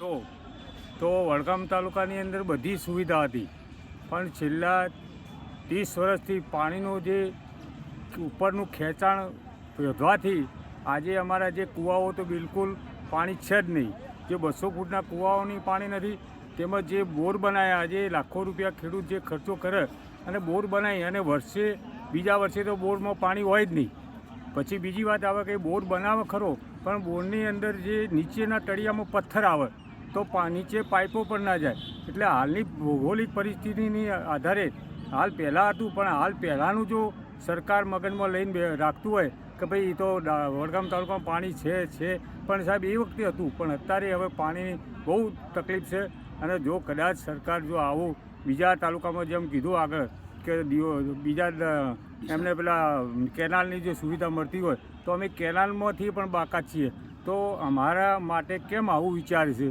તો તો વડગામ તાલુકાની અંદર બધી સુવિધા હતી. પણ છેલ્લા ત્રીસ વર્ષથી પાણીનું જે ઉપરનું ખેંચાણ વધવાથી આજે અમારા જે કૂવાઓ તો બિલકુલ પાણી છે જ નહીં. જે બસો ફૂટના કૂવાઓની પાણી નથી, તેમજ જે બોર બનાવ્યા આજે લાખો રૂપિયા ખેડૂત જે ખર્ચો કરે અને બોર બનાવી અને વર્ષે, બીજા વર્ષે તો બોરમાં પાણી હોય જ નહીં. પછી બીજી વાત આવે કે બોર બનાવે ખરો, પણ બોરની અંદર જે નીચેના તળિયામાં પથ્થર આવે તો નીચે પાઇપો પણ ના જાય. એટલે હાલની ભૌગોલિક પરિસ્થિતિની આધારે હાલ પહેલાં હતું, પણ હાલ પહેલાંનું જો સરકાર મગજમાં લઈને રાખતું હોય કે ભાઈ તો વડગામ તાલુકામાં પાણી છે છે, પણ સાહેબ એ વખતે હતું, પણ અત્યારે હવે પાણીની બહુ તકલીફ છે. અને જો કદાચ સરકાર જો આવું બીજા તાલુકામાં જેમ કીધું આગળ કે બીજા એમને પેલા કેનાલની જે સુવિધા મળતી હોય, તો અમે કેનાલમાંથી પણ બાકાત છીએ. તો અમારા માટે કેમ આવું વિચાર છે?